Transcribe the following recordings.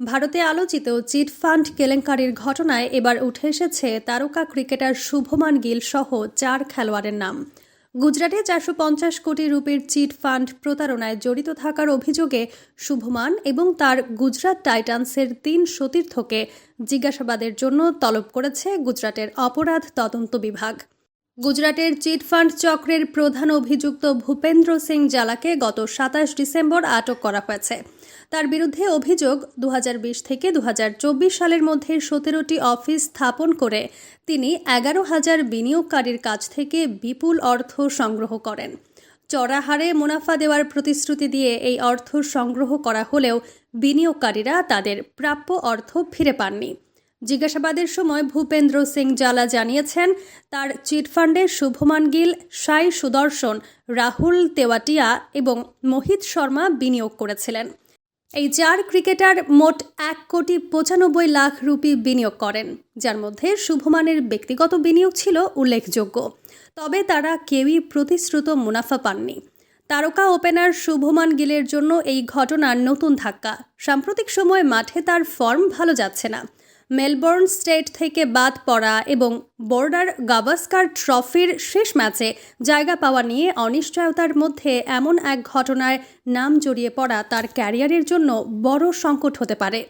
ভারতে আলোচিত chit fund কেলেঙ্কারির ঘটনায় এবার উঠে এসেছে তারকা ক্রিকেটার শুভমান গিল সহ চার খেলোয়াড়ের নাম। গুজরাটে চারশো পঞ্চাশ কোটি রুপির চিট ফান্ড প্রতারণায় জড়িত থাকার অভিযোগে শুভমান এবং তার গুজরাট টাইটান্সের তিন সতীর্থকে জিজ্ঞাসাবাদের জন্য তলব করেছে গুজরাটের অপরাধ তদন্ত বিভাগ। গুজরাটের চিটফান্ড চক্রের প্রধান অভিযুক্ত ভূপেন্দ্র সিং জালাকে গত সাতাশ ডিসেম্বর আটক করা হয়েছে। তার বিরুদ্ধে অভিযোগ দু হাজার বিশ থেকে দুহাজার চব্বিশ সালের মধ্যে সতেরোটি অফিস স্থাপন করে তিনি এগারো হাজার বিনিয়োগকারীর কাছ থেকে বিপুল অর্থ সংগ্রহ করেন। চড়া হারে মুনাফা দেওয়ার প্রতিশ্রুতি দিয়ে এই অর্থ সংগ্রহ করা হলেও বিনিয়োগকারীরা তাদের প্রাপ্য অর্থ ফিরে পাননি। জিজ্ঞাসাবাদের সময় ভূপেন্দ্র সিং জালা জানিয়েছেন, তার চিটফান্ডে শুভমান গিল, সাই সুদর্শন, রাহুল তেওয়াটিয়া এবং মোহিত শর্মা বিনিয়োগ করেছিলেন। এই চার ক্রিকেটার মোট এক কোটি পঁচানব্বই লাখ রুপি বিনিয়োগ করেন, যার মধ্যে শুভমানের ব্যক্তিগত বিনিয়োগ ছিল উল্লেখযোগ্য। তবে তারা কেউই প্রতিশ্রুত মুনাফা পাননি। তারকা ওপেনার শুভমান গিলের জন্য এই ঘটনার নতুন ধাক্কা। সাম্প্রতিক সময়ে মাঠে তার ফর্ম ভালো যাচ্ছে না। মেলবোর্ন স্টেট থেকে বাদ পড়া এবং বোর্ডার গাভাস্কার ট্রফির শেষ ম্যাচে জায়গা পাওয়া নিয়ে অনিশ্চয়তার মধ্যে এমন এক ঘটনায় নাম জড়িয়ে পড়া তার ক্যারিয়ারের জন্য বড় সংকট হতে পারে।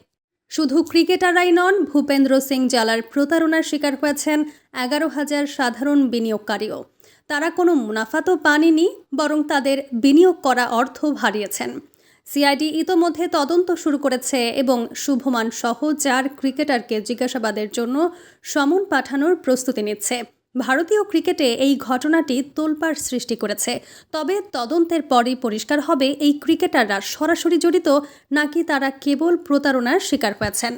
শুধু ক্রিকেটাররাই নন, ভূপেন্দ্র সিং জালার প্রতারণার শিকার হয়েছেন এগারো হাজার সাধারণ বিনিয়োগকারীও। তারা কোনো মুনাফা তো পাননি, বরং তাদের বিনিয়োগ করা অর্থ হারিয়েছেন। সিআইডি ইতোমধ্যে তদন্ত শুরু করেছে এবং শুভমান সহ চার ক্রিকেটারকে জিজ্ঞাসাবাদের জন্য সমন পাঠানোর প্রস্তুতি নিচ্ছে। ভারতীয় ক্রিকেটে এই ঘটনাটি তোলপাড় সৃষ্টি করেছে। তবে তদন্তের পরই পরিষ্কার হবে, এই ক্রিকেটাররা সরাসরি জড়িত নাকি তারা কেবল প্রতারণার শিকার হয়েছেন।